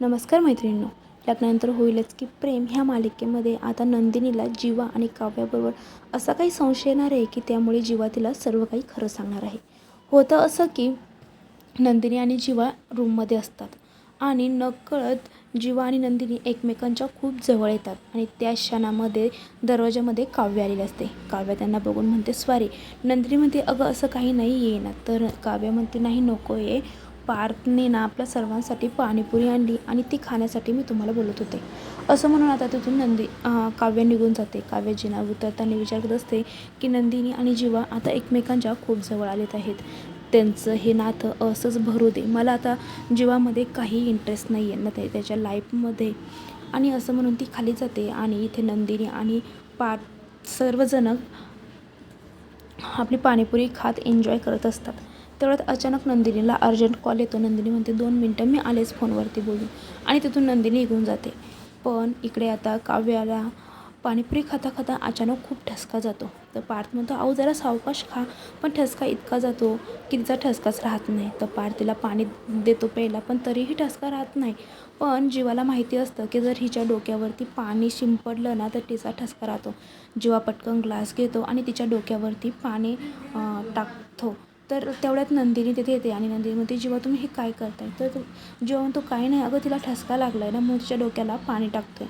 नमस्कार मैत्रिणींनो लग्नानंतर होईलच की प्रेम ह्या मालिकेमध्ये आता नंदिनीला जीवा आणि काव्याबरोबर असा काही संशय येणार आहे की त्यामुळे जीवा तिला सर्व काही खरं सांगणार आहे. होतं असं की नंदिनी आणि जीवा रूममध्ये असतात आणि नकळत जीवा आणि नंदिनी एकमेकांच्या खूप जवळ येतात आणि त्या क्षणामध्ये दरवाजामध्ये काव्य आलेले असते. काव्य त्यांना बघून म्हणते स्वारी नंदिनी म्हणते अगं असं काही नाही येणार. तर काव्य म्हणते नाही नको आहे पार्थने ना आपल्या सर्वांसाठी पाणीपुरी आणली आणि ती खाण्यासाठी मी तुम्हाला बोलत होते. असं म्हणून आता तिथून नंदी काव्य निघून जाते. काव्य जिना उतरताना विचार करत असते की नंदिनी आणि जीवा आता एकमेकांच्या खूप जवळ आलेत आहेत. त्यांचं हे नातं असंच भरू दे. मला आता जीवामध्ये काही इंटरेस्ट नाही आहे ना ते त्याच्या लाईफमध्ये आणि असं म्हणून ती खाली जाते आणि इथे नंदिनी आणि पार्थ सर्वजण आपली पाणीपुरी खात एन्जॉय करत असतात. तेवढ्यात अचानक नंदिनीला अर्जंट कॉल येतो. नंदिनी म्हणते दोन मिनटं मी आलेच फोनवरती बोलून. आणि तिथून नंदिनी निघून जाते. पण इकडे आता काव्याला पाणीपुरी खाता खाता अचानक खूप ठसका जातो. तर पार्थ म्हणतो अहो जरा सावकाश खा. पण ठसका इतका जातो की तिचा ठसकाच राहत नाही. तर पार्थ तिला पाणी देतो प्यायला पण तरीही ठसका राहत नाही. पण जीवाला माहिती असतं की जर हिच्या डोक्यावरती पाणी शिंपडलं ना तर तिचा ठसका राहतो. जीवा पटकन ग्लास घेतो आणि तिच्या डोक्यावरती पाणी टाकतो. तर तेवढ्यात नंदिनी तिथे येते आणि नंदिनी म्हणते जेव्हा तुम्ही हे काय करताय? तर तो काय काही नाही अगं तिला ठसका लागला आहे ना म्हणून तिच्या डोक्याला पाणी टाकतोय.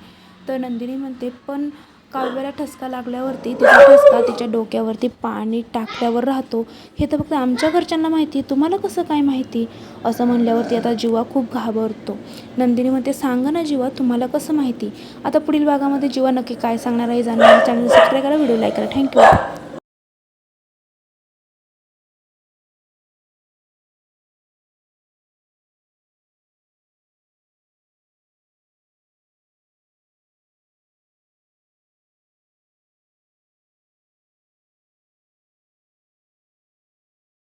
तर नंदिनी म्हणते पण काव्याला ठसका लागल्यावरती तिचा ठसका तिच्या डोक्यावरती पाणी टाकल्यावर राहतो. हे तर फक्त आमच्या घरच्यांना माहिती आहे. तुम्हाला कसं काय माहिती? असं म्हणल्यावरती आता जीवा खूप घाबरतो. नंदिनी म्हणते सांगा ना जीवा तुम्हाला कसं माहिती? आता पुढील भागामध्ये जीवा नक्की काय सांगणार आहे जाणार चॅनल सबस्क्राईब करा व्हिडिओ लाईक करा. Thank you